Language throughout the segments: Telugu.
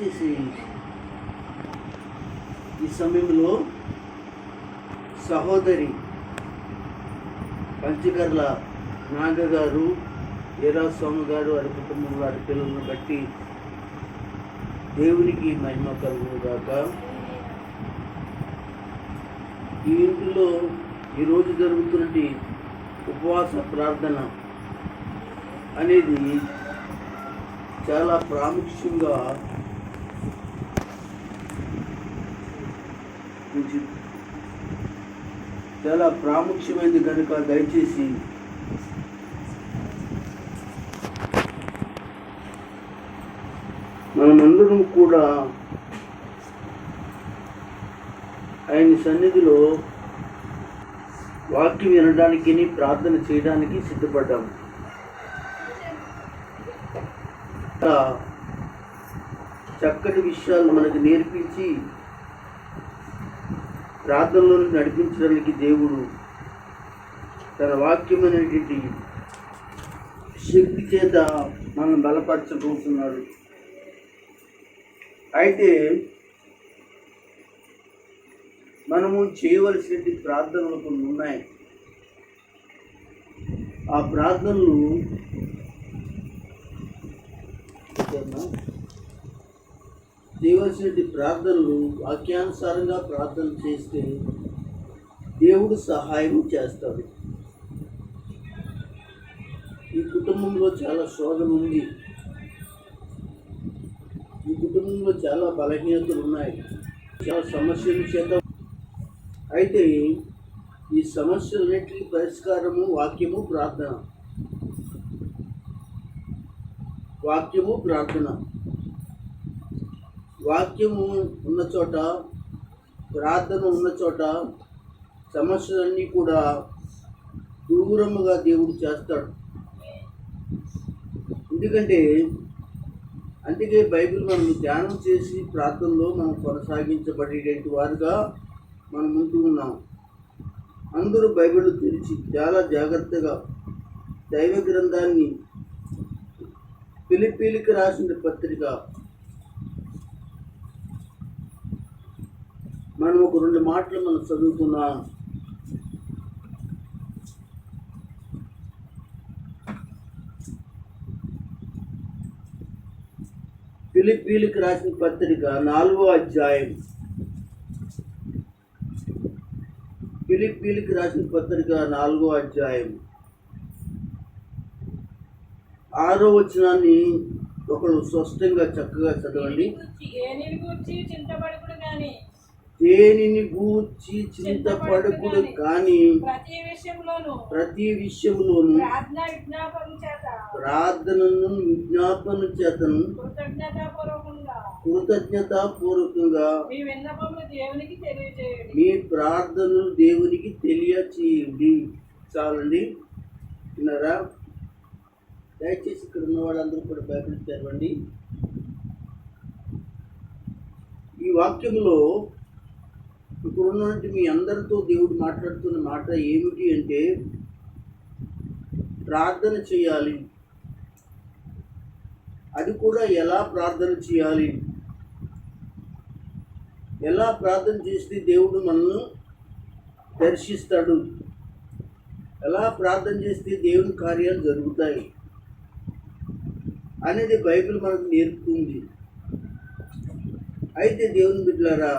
దయచేసి ఈ సమయంలో సహోదరి పంచగర్ల నాగగారు వీరాస్వామి గారు వారి కుటుంబం వారి పిల్లలను బట్టి దేవునికి మహిమ కలుగుగాక ఈ ఇంటిలో ఈరోజు జరుగుతున్నటి ఉపవాస ప్రార్థన అనేది చాలా ప్రాముఖ్యంగా ఉంచి- చాలా ప్రాముఖ్యమైనది కనుక దయచేసి. మనమందరం కూడా ఆయన సన్నిధిలో వాక్యం వినడానికి ప్రార్థన చేయడానికి సిద్ధపడ్డాము చక్కటి విషయాలు మనకు నేర్పించి ప్రార్థనలో నడిపించడానికి దేవుడు తన వాక్యం అనేటువంటి శక్తి చేత మనం బలపరచబోతున్నాడు. అయితే మనము చేయవలసినటువంటి ప్రార్థనలు కొన్ని ఉన్నాయి. ఆ ప్రార్థనలు చేయవలసినటువంటి ప్రార్థనలు వాక్యానుసారంగా ప్రార్థన చేస్తే దేవుడు సహాయం చేస్తాడు. ఈ కుటుంబంలో చాలా శోధన ఉంది. ఈ కుటుంబంలో చాలా బలహీనతలు ఉన్నాయి. చాలా సమస్యలు చేత అయితే ఈ సమస్యలన్నింటికి పరిష్కారము వాక్యము ప్రార్థన. వాక్యము ప్రార్థన. వాక్యము ఉన్న చోట ప్రార్థన ఉన్న చోట సమస్యలన్నీ కూడా దూరముగా దేవుడు చేస్తాడు. ఎందుకంటే అందుకే బైబిల్ మనం ధ్యానం చేసి ప్రార్థనలో మనం కొనసాగించబడేటువంటి వారుగా మనం ఉంటూ ఉన్నాం. అందరూ బైబిల్ తెరిచి చాలా జాగ్రత్తగా దైవ గ్రంథాన్ని పిలిపిలికి రాసిన పత్రిక మనం ఒక రెండు మాటలు మనం చదువుకున్నాం ఫిలిప్పీలకు రాసిన పత్రిక నాలుగో అధ్యాయం. ఫిలిప్పీలకు రాసిన పత్రిక నాలుగో అధ్యాయం. ఆరో వచనాన్ని ఒకరు స్పష్టంగా చక్కగా చదవండి. దేనిని గూర్చి చింతపడకుడు కానీ ప్రతి విషయంలోను. ప్రతి విషయంలోనూ ప్రార్థన విజ్ఞాపన చేత ప్రార్థనను విజ్ఞాపన చేతను కృతజ్ఞతాపూర్వకంగా మీ విన్నపములు దేవునికి తెలియజేయండి. మీ ప్రార్థనలు దేవునికి తెలియచేయండి. చాలండి. విన్నారా? దయచేసి ఇక్కడ ఉన్న వాళ్ళందరూ కూడా బైబిల్ తెరవండి. ఈ వాక్యంలో ఇప్పుడు ఉన్నటువంటి మీ అందరితో దేవుడు మాట్లాడుతున్న మాట ఏమిటి అంటే ప్రార్థన చేయాలి. అది కూడా ఎలా ప్రార్థన చేయాలి? ఎలా ప్రార్థన చేస్తే దేవుడు మనల్ని దర్శిస్తాడు? ఎలా ప్రార్థన చేస్తే దేవుని కార్యాలు జరుగుతాయి? అనేది బైబిల్ మనకు నేర్పుతుంది. అయితే దేవుని బిడ్డలారా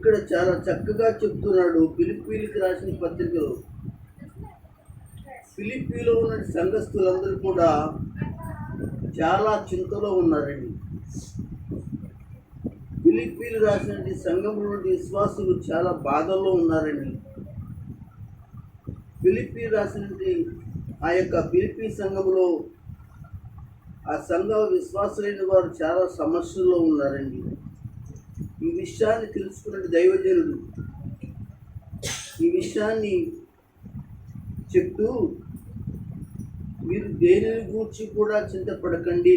ఇక్కడ చాలా చక్కగా చెప్తున్నాడు ఫిలిప్పీలకు రాసిన పత్రికలో. ఫిలిప్పీలో ఉన్న సంఘస్థులందరూ కూడా చాలా చింతలో ఉన్నారండి. ఫిలిప్పీలు రాసినటువంటి సంఘంలో విశ్వాసులు చాలా బాధల్లో ఉన్నారండి. ఫిలిప్పీ రాసినటువంటి ఆ యొక్క పిలిపి సంఘంలో ఆ సంఘ విశ్వాసులైన వారు చాలా సమస్యల్లో ఉన్నారండి. ఈ విషయాన్ని తెలుసుకున్న దైవజనుడు ఈ విషయాన్ని చెప్తూ మీరు దేనిని గూర్చి కూడా చింతపడకండి.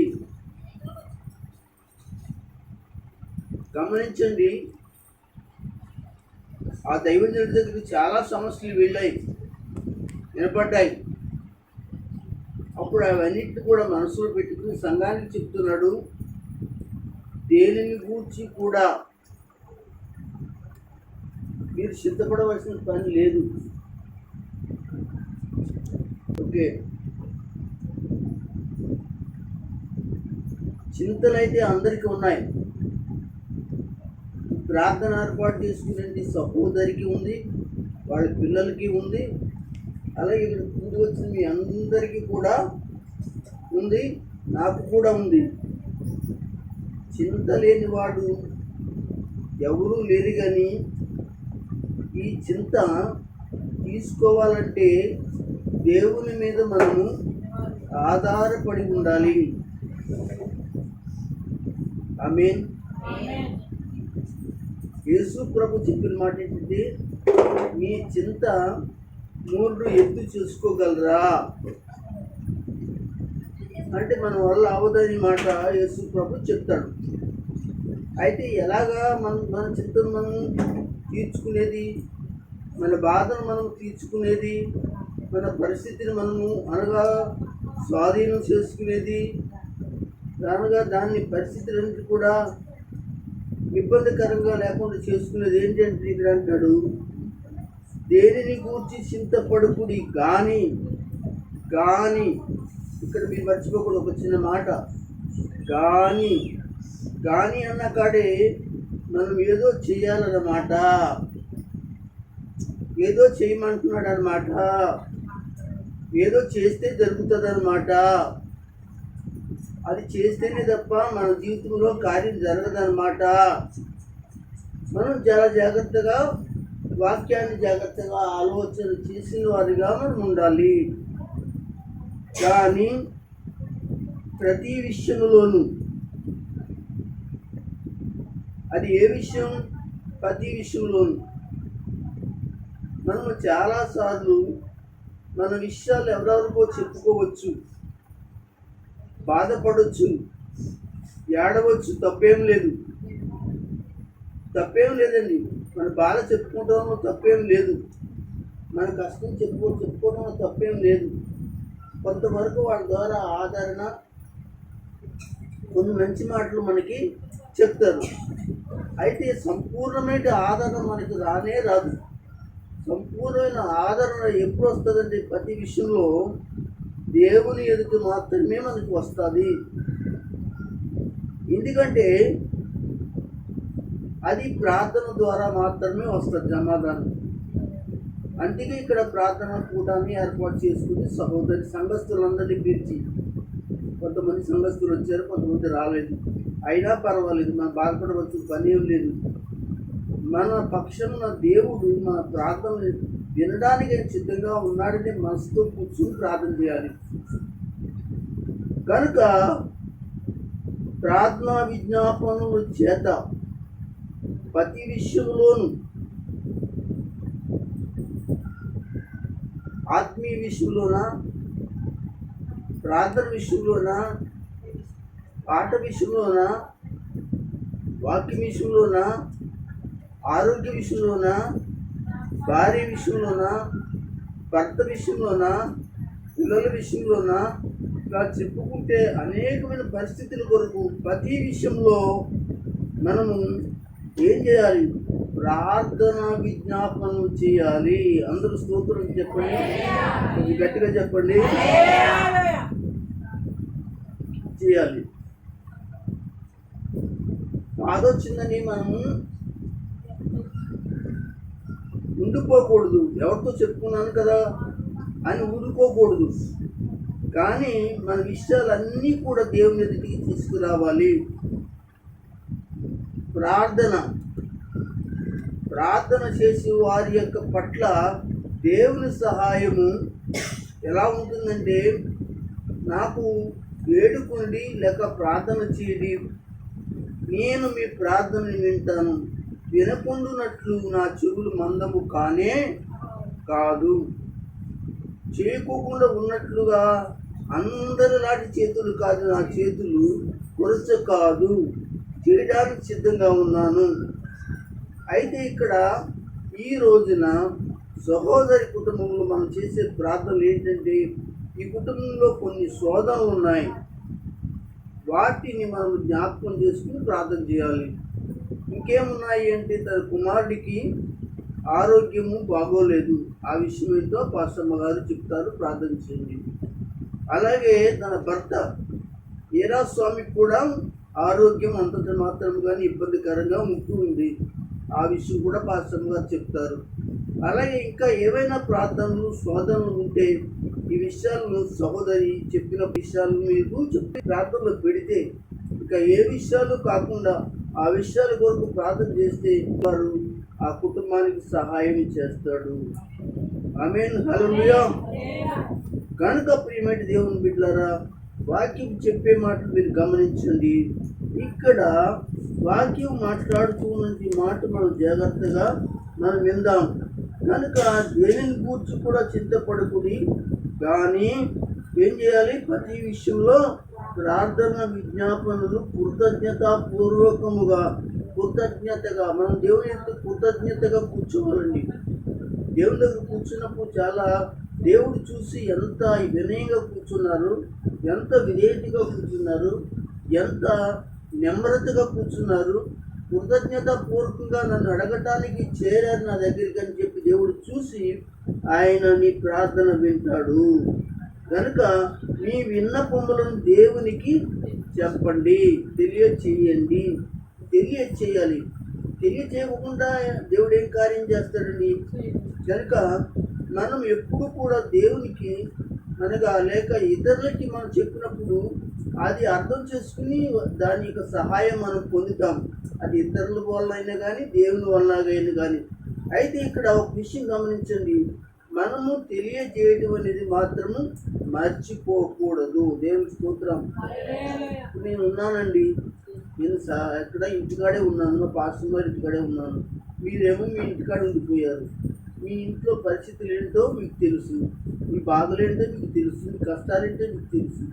గమనించండి ఆ దైవజనుడి దగ్గరికి చాలా సమస్యలు వెళ్ళాయి నిలబడ్డాయి అప్పుడు అప్పుడు అవన్నిటిని కూడా మనసులో పెట్టుకుని సంఘానికి చెప్తున్నాడు దేనిని గూర్చి కూడా మీరు సిద్ధపడవలసిన పని లేదు. ఓకే. చింతలైతే అందరికీ ఉన్నాయి. ప్రార్థన ఏర్పాటు చేసుకునే సహోదరికి ఉంది వాళ్ళ పిల్లలకి ఉంది అలాగే ఇక్కడ ముందు వచ్చిన మీ అందరికీ కూడా ఉంది నాకు కూడా ఉంది. చింత లేని వాడు ఎవరూ లేరు కానీ ఈ చింత తీసుకోవాలంటే దేవుని మీద మనము ఆధారపడి ఉండాలి. ఐ మీన్ యేసు ప్రభు చెప్పిన మాట ఏంటంటే మీ చింత మూడు ఎత్తు చూసుకోగలరా? అంటే మన వల్ల అవదని మాట యేసు ప్రభు చెప్తాడు. అయితే ఎలాగా మన మన చింతను మనం తీర్చుకునేది మన బాధను మనం తీర్చుకునేది మన పరిస్థితిని మనము అనగా స్వాధీనం చేసుకునేది అనగా దాన్ని పరిస్థితులన్నిటి కూడా ఇబ్బందికరంగా లేకుండా చేసుకునేది ఏంటంటే ఇక్కడ అంటాడు దేనిని గూర్చి చింతపడుకుడి కానీ కానీ ఇక్కడ మీరు మర్చిపోకుండా ఒక చిన్న మాట కానీ కానీ అన్న కాడే మనం ఏదో చేయాలన్నమాట. ఏదో చేయమంటున్నాడు అనమాట ఏదో చేస్తే జరుగుతుంది అనమాట అది చేస్తేనే తప్ప మన జీవితంలో కార్యం జరగదనమాట మనం చాలా జాగ్రత్తగా వాక్యాన్ని జాగ్రత్తగా ఆలోచన చేసిన వారిగా మనం ఉండాలి. కానీ ప్రతి విషయంలోనూ అది ఏ విషయం? ప్రతి విషయంలోనూ. మనము చాలాసార్లు మన విషయాలు ఎవరెవరికో చెప్పుకోవచ్చు బాధపడవచ్చు ఏడవచ్చు తప్పేం లేదు. తప్పేం లేదండి. మన బాధ చెప్పుకోవడంలో తప్పేం లేదు. మన కష్టం చెప్పుకో చెప్పుకోవడంలో తప్పేం లేదు. కొంతవరకు వాళ్ళ ద్వారా ఆదరణ కొన్ని మంచి మాటలు మనకి చెప్తారు. అయితే సంపూర్ణమైన ఆదరణ మనకి రానే రాదు. సంపూర్ణమైన ఆదరణ ఎప్పుడు వస్తుందంటే ప్రతి విషయంలో దేవుని ఎదుటి మాత్రమే మనకు వస్తుంది. ఎందుకంటే అది ప్రార్థన ద్వారా మాత్రమే వస్తుంది సమాధానం అందుకే ఇక్కడ ప్రార్థన కూటాన్ని ఏర్పాటు చేసుకుని సహోదరి సంఘస్థులందరినీ పిలిచి కొంతమంది సంఘస్థులు వచ్చారు కొంతమంది రాలేదు. అయినా పర్వాలేదు మనం బాధపడవచ్చు పని ఏం లేదు. మన పక్షమున దేవుడు మన ప్రార్థన వినడానికి సిద్ధంగా ఉన్నాడని మనసుతో కూర్చుని ప్రార్థన చేయాలి. కనుక ప్రార్థనా విజ్ఞాపనలు చేత ప్రతి విషయంలోనూ ఆత్మీయ విషయంలోన ప్రార్థన విషయంలోన పాట విషయంలోన? వాక్య విషయంలోన ఆరోగ్య విషయంలోన భార్య విషయంలోన భర్త విషయంలోన పిల్లల విషయంలోన ఇలా చెప్పుకుంటే అనేకమైన పరిస్థితుల కొరకు ప్రతి విషయంలో మనము ఏం చేయాలి? ప్రార్థన విజ్ఞాపనం చేయాలి. అందరూ స్తోత్రం చెప్పండి. కొంచెం గట్టిగా చెప్పండి. చేయాలి. బాధ వచ్చిందని మనము ఉండిపోకూడదు. ఎవరితో చెప్పుకున్నాను కదా? అని ఊరుకోకూడదు. కానీ మన విషయాలన్నీ కూడా దేవుని ఎదుటికి తీసుకురావాలి. ప్రార్థన. ప్రార్థన చేసి వారి యొక్క పట్ల దేవుని సహాయము ఎలా ఉంటుందంటే నాకు వేడుకుండి లేక ప్రార్థన చేయడి. నేను మీ ప్రార్థనని వింటాను. వినకుండునట్లు నా చెవులు మందము కానే కాదు. చేయకోకుండా ఉన్నట్లుగా అందరి నాటి చేతులు కాదు నా చేతులు కొరచ కాదు. చేయడానికి సిద్ధంగా ఉన్నాను. అయితే ఇక్కడ ఈ రోజున సహోదరి కుటుంబంలో మనం చేసే ప్రార్థనలు ఏంటంటే ఈ కుటుంబంలో కొన్ని శోధనలు ఉన్నాయి. వాటిని మనం జ్ఞాపకం చేసుకుని ప్రార్థన చేయాలి. ఇంకేమున్నాయి అంటే తన కుమారుడికి ఆరోగ్యము బాగోలేదు. ఆ విషయం ఏంటో పాస్టమ్మ గారు చెప్తారు ప్రార్థన చేయండి. అలాగే తన భర్త ఏరా స్వామికి కూడా ఆరోగ్యం అంతంత మాత్రం కానీ ఇబ్బందికరంగా ఉంటూ ఉంది. ఆ విషయం కూడా పాస్టమ్మ గారు చెప్తారు. అలాగే ఇంకా ఏవైనా ప్రార్థనలు శోధనలు ఉంటే ఈ విషయాలను సహోదరి చెప్పిన విషయాలు మీకు చెప్పి ప్రార్థనలో పెడితే ఇంకా ఏ విషయాలు కాకుండా ఆ విషయాల కొరకు ప్రార్థన చేస్తే వారు ఆ కుటుంబానికి సహాయం చేస్తాడు. ఆమెన్. హలోయా కనుక ప్రియమైన దేవుని బిడ్డలారా వాక్యం చెప్పే మాటలు మీరు గమనించండి. ఇక్కడ వాక్యం మాట్లాడుతూ మాట మనం జాగ్రత్తగా మనం విందాం. కనుక దేనిని గూర్చి కూడా చింతపడుకుని కానీ ఏం చేయాలి? ప్రతి విషయంలో ప్రార్థన విజ్ఞాపనలు కృతజ్ఞతాపూర్వకముగా కృతజ్ఞతగా మనం దేవుని ఎందుకు కృతజ్ఞతగా కూర్చోవాలండి. దేవుని దగ్గర కూర్చున్నప్పుడు చాలా దేవుడు చూసి ఎంత వినయంగా కూర్చున్నారు ఎంత విధేయతగా కూర్చున్నారు ఎంత నెమ్రతగా కూర్చున్నారు కృతజ్ఞత పూర్వకంగా నన్ను అడగటానికి చేరారు నా దగ్గరికి అని చెప్పి దేవుడు చూసి ఆయన నీ ప్రార్థన వింటాడు. కనుక మీ విన్నపములను దేవునికి చెప్పండి. తెలియచేయండి. తెలియచేయాలి. తెలియచేయకుండా దేవుడు ఏం కార్యం చేస్తాడని కనుక మనం ఎప్పుడు కూడా దేవునికి అనగా లేక ఇతరులకి మనం చెప్పినప్పుడు అది అర్థం చేసుకుని దాని యొక్క సహాయం మనం పొందుతాం. అది ఇతరుల వల్ల అయినా కానీ దేవుని వల్ల అయినా కానీ అయితే ఇక్కడ ఒక విషయం గమనించండి. మనము తెలియజేయడం అనేది మాత్రము మర్చిపోకూడదు. దేవుని స్తోత్రం. నేను ఉన్నానండి. నేను ఎక్కడ ఇంటికాడే ఉన్నాను. మా పాస్టర్ గారి ఇంటికాడే ఉన్నాను. మీరేమో మీ ఇంటికాడ ఉండిపోయారు. మీ ఇంట్లో పరిస్థితులు ఏంటో మీకు తెలుసు. మీ బాధలు ఏంటో మీకు తెలుసు. మీ కష్టాలు ఏంటో మీకు తెలుసు.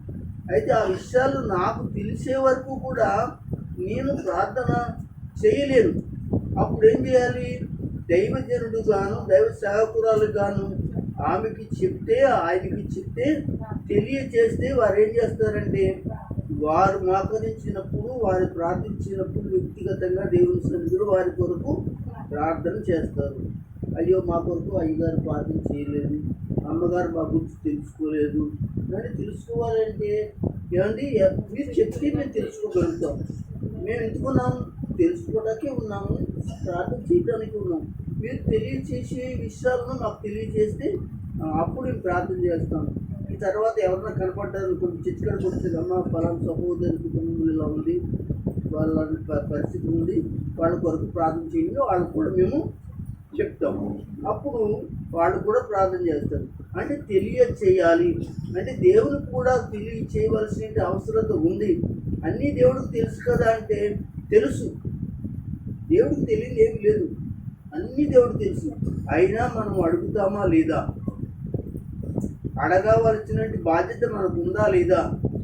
అయితే ఆ విషయాలు నాకు తెలిసే వరకు కూడా నేను ప్రార్థన చేయలేను. అప్పుడు ఏం చేయాలి? దైవజనుడు గాను దైవ సేవకురాలు గాను ఆమెకి చెప్తే ఆయనకి చెప్తే తెలియజేస్తే వారు ఏం చేస్తారంటే వారు మోకరించినప్పుడు వారు ప్రార్థించినప్పుడు వ్యక్తిగతంగా దేవుని సన్నిధులు వారి కొరకు ప్రార్థన చేస్తారు. అయ్యో మా కొరకు అయ్యగారు ప్రార్థన చేయలేదు అమ్మగారు మా గురించి తెలుసుకోలేదు కానీ తెలుసుకోవాలంటే ఏమండి? మీరు చెప్తే మేము తెలుసుకోగలుగుతాం. మేము ఎందుకున్నాం తెలుసుకోవడానికి ఉన్నాము ప్రార్థన చేయడానికి ఉన్నాం. మీరు తెలియచేసే విషయాలను మాకు తెలియజేస్తే అప్పుడు మేము ప్రార్థన చేస్తాం. ఈ తర్వాత ఎవరైనా కనపడ్డారు కొంచెం చిచ్చుకడ కొడుతుంది అమ్మ ఫలానా సహోదరి కుటుంబం ఇలా ఉంది వాళ్ళ పరిస్థితి ఉంది వాళ్ళ కొరకు ప్రార్థన చేయండి వాళ్ళకు కూడా మేము చెప్తాము అప్పుడు వాళ్ళు కూడా ప్రార్థన చేస్తారు. అంటే తెలియచేయాలి. అంటే దేవునికి కూడా తెలియచేయవలసిన అవసరత ఉంది. అన్నీ దేవుడికి తెలుసు కదా అంటే తెలుసు. దేవుడికి తెలియదు ఏమి లేదు. అన్ని దేవుడికి తెలుసు. అయినా మనం అడుగుతామా లేదా? అడగవలసిన బాధ్యత మనకు ఉందా లేదా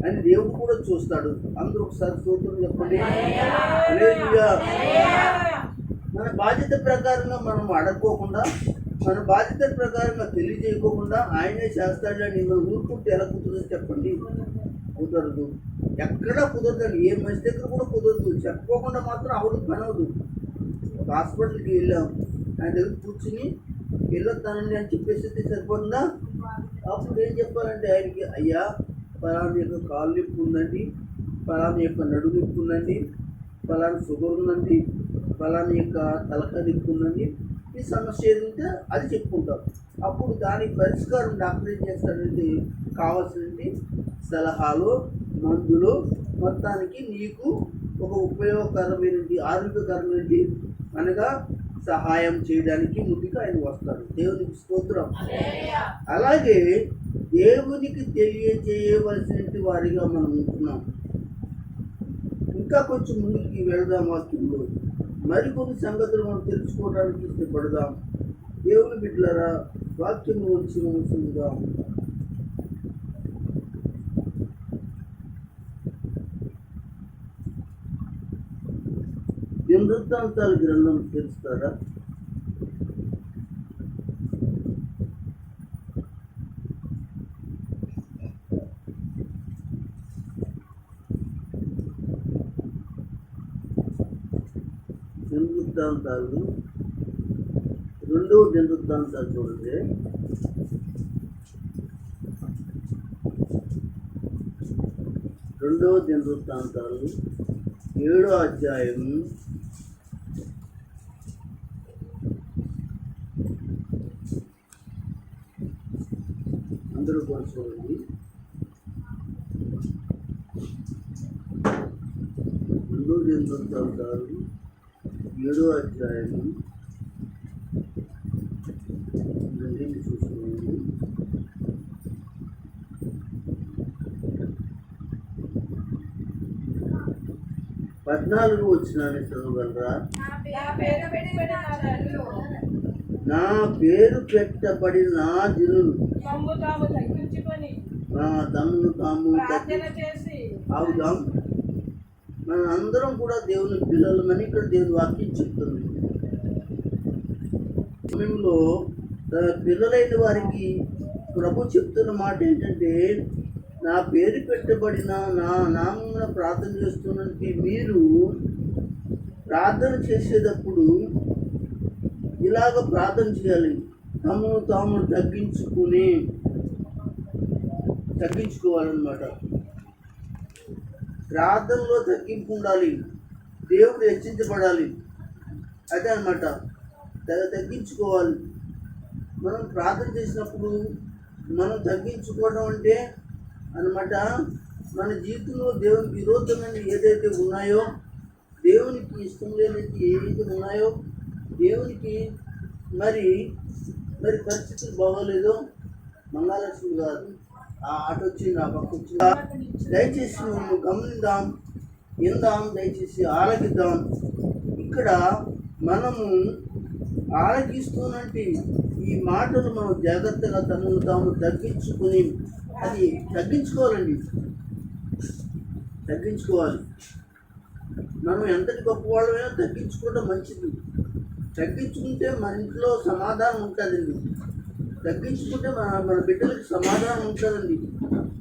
అని దేవుడు కూడా చూస్తాడు. అందరూ ఒకసారి సూత్రం చెప్పండి. మన బాధ్యత ప్రకారంగా మనం అడగకోకుండా మన బాధ్యత ప్రకారంగా తెలియజేయకోకుండా ఆయనే చేస్తాడని మనం ఊరుకుంటే ఎలా కుదరదు చెప్పండి. కుదరదు. ఎక్కడా కుదరదండి. ఏ మనిషి దగ్గర కూడా కుదరదు. చెప్పుకోకుండా మాత్రం అవదు పని ఒక హాస్పిటల్కి వెళ్ళాం. ఆయన దగ్గర కూర్చుని వెళ్ళొస్తానండి అని చెప్పేసి సరిపోతుందా? అప్పుడు ఏం చెప్పాలంటే ఆయనకి అయ్యా ఫలాని యొక్క కాలు నొప్పి ఉందండి ఫలాని యొక్క నడు నొప్పి ఉందండి ఫలాని షుగర్ ఉందండి ఫలాని యొక్క తలకాయ నొప్పి ఉందండి ఈ సమస్య ఏది అది చెప్పుకుంటాం. అప్పుడు దానికి పరిష్కారం డాక్టర్ ఏం చేస్తాడంటే కావాల్సినవి సలహాలు మందులు మొత్తానికి నీకు ఒక ఉపయోగకరమైనది ఆరోగ్యకరమైనది అనగా సహాయం చేయడానికి ముందుకు ఆయన వస్తాడు. దేవునికి స్తోత్రం. అలాగే దేవునికి తెలియజేయవలసిన వారిగా మనం ఉంటున్నాం. ఇంకా కొంచెం ముందుకి వెళదాం వాక్యంలో మరికొన్ని సంగతులు మనం తెలుసుకోవడానికి ఇష్టపడదాం. దేవుని బిడ్డలారా వాక్యం వచ్చి ఉంచుదాం వృత్తాంతాల గ్రంథం తెలుస్తారా దినవృత్తాంతాలు రెండవ దినవృత్తాంతాలు చూడండి. రెండవ దినవృత్తాంతాలు ఏడో అధ్యాయం చూడండి రెండో దినవృత్తాంతాలు ఏడో అధ్యాయం రెండింటి చూసుకోండి పద్నాలుగు వచ్చినాన్ని చదవగలరా? నా పేరు పెట్టబడిన నా తమ్ము తాము ఆగుదాం. మన అందరం కూడా దేవుని పిల్లలమని ఇక్కడ దేవుని వాక్యం చెప్తుంది. సమయంలో పిల్లలైన వారికి ప్రభు చెప్తున్న మాట ఏంటంటే నా పేరు పెట్టబడిన నా నామమున ప్రార్థన చేస్తున్నకి మీరు ప్రార్థన చేసేటప్పుడు ఇలాగ ప్రార్థన చేయాలి. తమను తాము తగ్గించుకుని తగ్గించుకోవాలన్నమాట. ప్రార్థనలో తగ్గింపు ఉండాలి. దేవుడు హెచ్చించబడాలి. అదే అనమాట తగ్గించుకోవాలి. మనం ప్రార్థన చేసినప్పుడు మనం తగ్గించుకోవడం అంటే అన్నమాట మన జీవితంలో దేవునికి విరోధమైన ఏదైతే ఉన్నాయో దేవునికి ఇష్టం లేనిది ఏదైతే ఉన్నాయో దేవునికి మరి మరి పరిస్థితులు బాగోలేదో మంగళలక్ష్మి గారు ఆ ఆట వచ్చింది ఆ పక్క వచ్చింది దయచేసి మేము గమనిద్దాం విందాం దయచేసి ఆలకిద్దాం. ఇక్కడ మనము ఆలకిస్తున్నట్టు ఈ మాటలు మనం జాగ్రత్తగా తమను తాము తగ్గించుకుని అది తగ్గించుకోవాలండి. తగ్గించుకోవాలి. మనం ఎంతటి గొప్పవాళ్ళమైనా తగ్గించుకోవడం మంచిది. తగ్గించుకుంటే మన ఇంట్లో సమాధానం ఉంటుందండి. తగ్గించుకుంటే మన మన బిడ్డలకు సమాధానం ఉంటుందండి.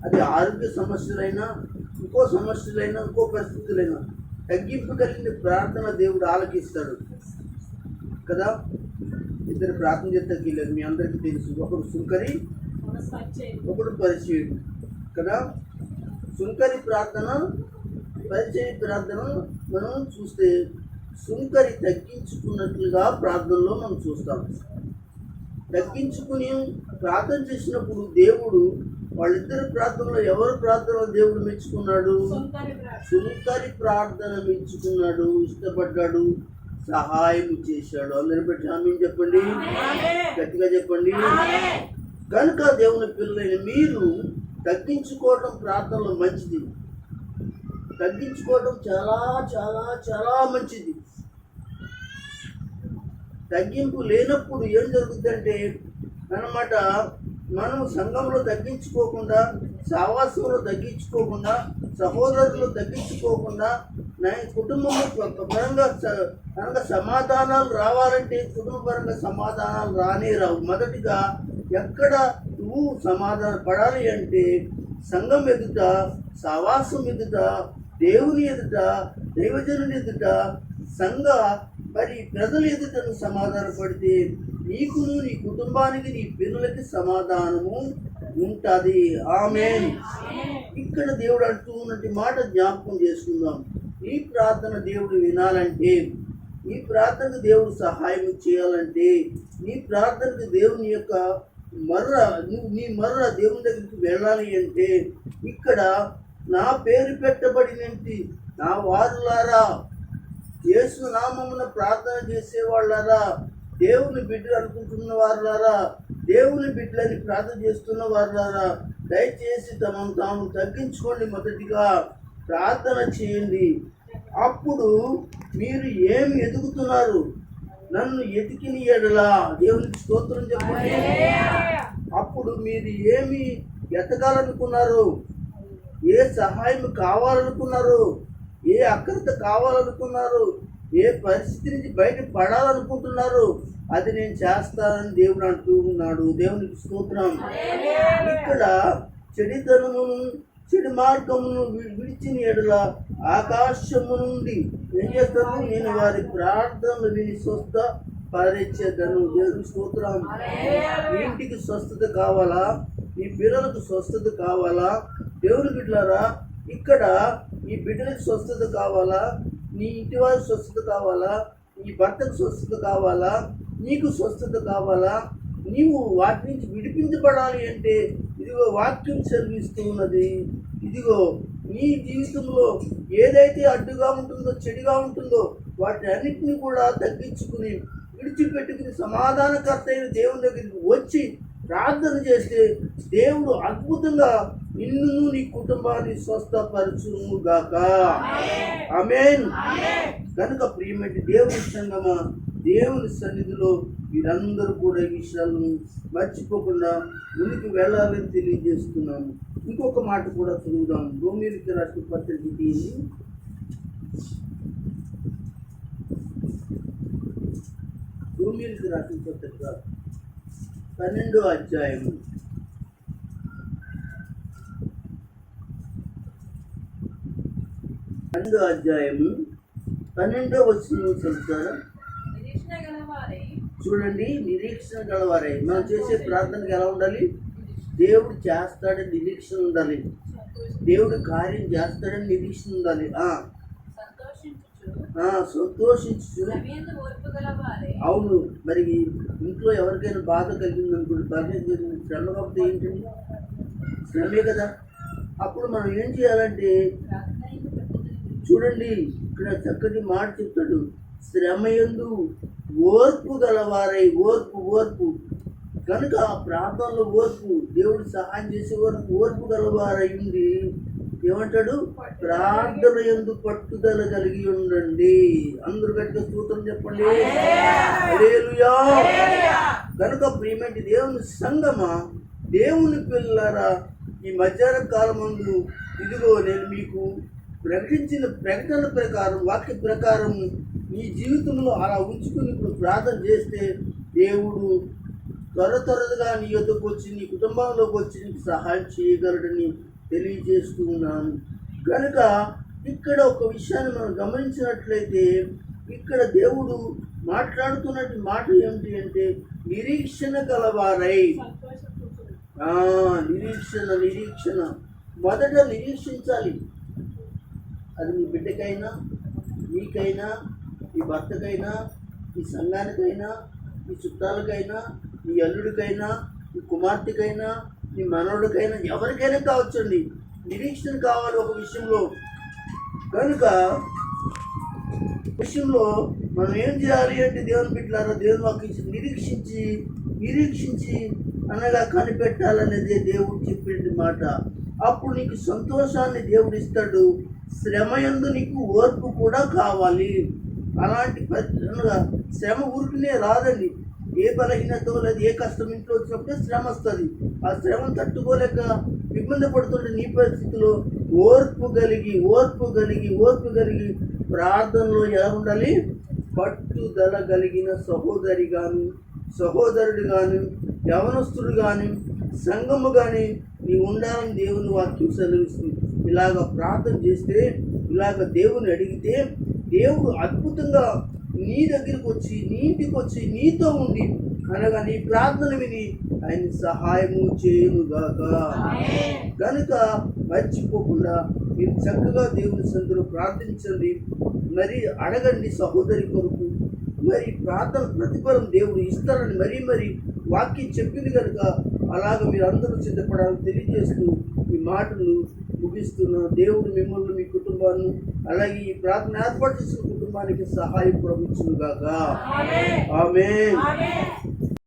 అది ఆరోగ్య సమస్యలైనా ఇంకో సమస్యలైనా ఇంకో పరిస్థితులైనా తగ్గింపు కలిగిన ప్రార్థన దేవుడు ఆలకిస్తాడు. కదా? ఇద్దరు ప్రార్థన చేస్తే లేదు మీ అందరికీ తెలుసు. ఒకడు సుంకరి ఒకడు పరిచయుడు కదా? సుంకరి ప్రార్థన పరిచయ ప్రార్థన మనం చూస్తే సుంకరి తగ్గించుకున్నట్లుగా ప్రార్థనలో మనం చూస్తాం. తగ్గించుకుని ప్రార్థన చేసినప్పుడు దేవుడు వాళ్ళిద్దరి ప్రార్థనలో ఎవరు ప్రార్థన దేవుడు మెచ్చుకున్నాడు? సుంకరి ప్రార్థన మెచ్చుకున్నాడు ఇష్టపడ్డాడు సహాయం చేశాడు. అందరి పెట్టి ఆమె చెప్పండి. గట్టిగా చెప్పండి. కనుక దేవుని పిల్లలైన మీరు తగ్గించుకోవడం ప్రార్థనలో మంచిది. తగ్గించుకోవడం చాలా చాలా చాలా మంచిది. తగ్గింపు లేనప్పుడు ఏం జరుగుతుందంటే అన్నమాట మనం సంఘంలో తగ్గించుకోకుండా సావాసంలో తగ్గించుకోకుండా సహోదరులు తగ్గించుకోకుండా నా కుటుంబం పరంగా పరంగా సమాధానాలు రావాలంటే కుటుంబ పరంగా సమాధానాలు రానే రావు. మొదటిగా ఎక్కడ నువ్వు సమాధాన పడాలి అంటే సంఘం ఎదుట సావాసం ఎదుట దేవుని ఎదుట దైవజనుని ఎదుట సంఘ మరి ప్రజల ఎదుట సమాధానపడితే సమాధాన పడితే నీకును నీ కుటుంబానికి నీ పిల్లలకి సమాధానము ఉంటుంది. ఆమె ఇక్కడ దేవుడు అంటూ ఉన్నటువంటి మాట జ్ఞాపకం చేసుకుందాం. ఈ ప్రార్థన దేవుడు వినాలంటే నీ ప్రార్థనకు దేవుడు సహాయం చేయాలంటే నీ ప్రార్థనకు దేవుని యొక్క మర్ర నువ్వు నీ మర్ర దేవుని దగ్గరికి వెళ్ళాలి అంటే ఇక్కడ నా పేరు పెట్టబడినంటి నా వారులారా యేసు నామమున ప్రార్థన చేసేవాళ్ళారా? దేవుని బిడ్డలు అనుకుంటున్న వారులారా? దేవుని బిడ్డలని ప్రార్థన చేస్తున్న వారులారా? దయచేసి తమను తాము తగ్గించుకోండి మొదటిగా. ప్రార్థన చేయండి. అప్పుడు మీరు ఏమి ఎదుగుతున్నారు? నన్ను ఎతికిన ఎడలా దేవునికి స్తోత్రం చెప్పండి. అప్పుడు మీరు ఏమి ఎతకాలనుకున్నారు? ఏ సహాయం కావాలనుకున్నారు? ఏ అక్రత కావాలనుకున్నారు? ఏ పరిస్థితి నుంచి బయట పడాలనుకుంటున్నారు? అది నేను చేస్తానని దేవుడు అంటూ ఉన్నాడు. దేవునికి స్తోత్రం. ఇక్కడ చెడితనమును చెడు మార్గమును విడిచిన ఎడల ఆకాశము నుండి ఏం చేస్తాను నేను వారి ప్రార్థనలు విని స్వస్థ పరిచేద్దను దేవుని స్తోత్రం. ఇంటికి స్వస్థత కావాలా? మీ పిల్లలకు స్వస్థత కావాలా? దేవుని బిడ్డలారా ఇక్కడ నీ బిడ్డలకు స్వస్థత కావాలా? నీ ఇంటి వారి స్వస్థత కావాలా? నీ భర్తకు స్వస్థత కావాలా? నీకు స్వస్థత కావాలా? నీవు వాటి నుంచి విడిపించబడాలి అంటే ఇదిగో వాక్యం సెలవిస్తూ ఉన్నది. ఇదిగో నీ జీవితంలో ఏదైతే అడ్డుగా ఉంటుందో చెడుగా ఉంటుందో వాటి అన్నిటిని కూడా తగ్గించుకుని విడిచిపెట్టుకుని సమాధానకర్త అయిన దేవుని దగ్గరికి వచ్చి ప్రార్థన చేస్తే దేవుడు అద్భుతంగా నిన్ను నీ కుటుంబాన్ని స్వస్థపరచును గాక. ఆమేన్. కనుక ప్రియమైన దేవుని సంగమ దేవుని సన్నిధిలో వీరందరూ కూడా ఈ విషయాలను మర్చిపోకుండా ముందుకు వెళ్ళాలని తెలియజేస్తున్నాను. ఇంకొక మాట కూడా చదువుదాం. భూమికి రాష్ట్ర పత్రిక తీసి భూమికి రాష్ట్ర పత్రిక పన్నెండో అధ్యాయము. పన్నెండో అధ్యాయము. పన్నెండో వచ్చిన చదువుతారా చూడండి నిరీక్షణ గలవారై. మనం చేసే ప్రార్థనకి ఎలా ఉండాలి? దేవుడు చేస్తాడని నిరీక్షణ ఉండాలి. దేవుడు కార్యం చేస్తాడని నిరీక్షణ ఉండాలి. ఆ, సంతోషించు అవును మరి ఇంట్లో ఎవరికైనా బాధ కలిగింది అనుకోండి బాధ కలిగింది శ్రమ ఏంటండి శ్రమే కదా. అప్పుడు మనం ఏం చేయాలంటే చూడండి ఇక్కడ చక్కటి మాట చెప్తాడు. శ్రమయందు ఓర్పు గలవారై ఓర్పు ఓర్పు. కనుక ఆ ప్రాంతంలో ఓర్పు దేవుడు సహాయం చేసే వరకు ఓర్పు గలవారై ఉండి ఏమంటాడు? ప్రార్థన ఎందు పట్టుదల కలిగి ఉండండి. అందరు గట్టిగా స్తోత్రం చెప్పండి. కనుక ప్రియమైన దేవుని సంగమా దేవుని పిల్లరా ఈ మధ్యాహ్న కాలం ఇదిగో నేను మీకు ప్రకటించిన ప్రకటన ప్రకారం వాక్య ప్రకారం నీ జీవితంలో అలా ఉంచుకుని ఇప్పుడు ప్రార్థన చేస్తే దేవుడు త్వర త్వరగా నీ యొక్కకు వచ్చి నీ కుటుంబంలోకి వచ్చి నీకు సహాయం చేయగలడని తెలియజేస్తూ ఉన్నాను కనుక ఇక్కడ ఒక విషయాన్ని మనం గమనించినట్లయితే ఇక్కడ దేవుడు మాట్లాడుతున్నట్టు మాట ఏమిటి అంటే నిరీక్షణ కలవారై నిరీక్షణ నిరీక్షణ. మొదట నిరీక్షించాలి. అది నీ బిడ్డకైనా నీకైనా నీ భర్తకైనా నీ సంఘానికైనా నీ చుట్టాలకైనా నీ అల్లుడికైనా నీ కుమార్తెకైనా నీ మనవుడికైనా ఎవరికైనా కావచ్చండి. నిరీక్షణ కావాలి ఒక విషయంలో. కనుక విషయంలో మనం ఏం చేయాలి అంటే దేవుని బిడ్డలారా దేవుని వాకించి నిరీక్షించి నిరీక్షించి అనగా కనిపెట్టాలనేదే దేవుడు చెప్పిన మాట. అప్పుడు నీకు సంతోషాన్ని దేవుడు ఇస్తాడు. శ్రమయందు నీకు ఓర్పు కూడా కావాలి. అలాంటి అనగా శ్రమ ఊరికినే రాదండి. ఏ బలహీనత లేదు ఏ కష్టం ఇంట్లో వచ్చినప్పుడే శ్రమ వస్తుంది. ఆ శ్రమను తట్టుకోలేక ఇబ్బంది పడుతుంటే నీ పరిస్థితిలో ఓర్పు కలిగి ఓర్పు కలిగి ఓర్పు కలిగి ప్రార్థనలో ఎలా ఉండాలి? పట్టుదల కలిగిన సహోదరి గాని సహోదరుడు కానీ యవనస్తుడు కానీ సంఘము కానీ నీ ఉండాలని దేవుని వాక్యం సెలవిస్తుంది. ఇలాగ ప్రార్థన చేస్తే ఇలాగ దేవుని అడిగితే దేవుడు అద్భుతంగా నీ దగ్గరికి వచ్చి నీ ఇంటికి వచ్చి నీతో ఉండి అనగా నీ ప్రార్థన విని ఆయన సహాయము చేయునుగాక. కనుక మర్చిపోకుండా మీరు చక్కగా దేవుని సందులో ప్రార్థించండి. మరి అడగండి సహోదరి కొరకు. మరి ప్రార్థన ప్రతిఫలం దేవుడు ఇస్తారని మరీ మరి వాక్యం చెప్పింది కనుక అలాగ మీరు అందరూ సిద్ధపడాలని తెలియజేస్తూ ఈ మాటలు ముగిస్తున్న. దేవుడు మిమ్మల్ని మీ కుటుంబాన్ని అలాగే ఈ ప్రార్థన ఏర్పాటు చేసిన కుటుంబానికి సహాయం ప్రభుత్వం గాక ఆమె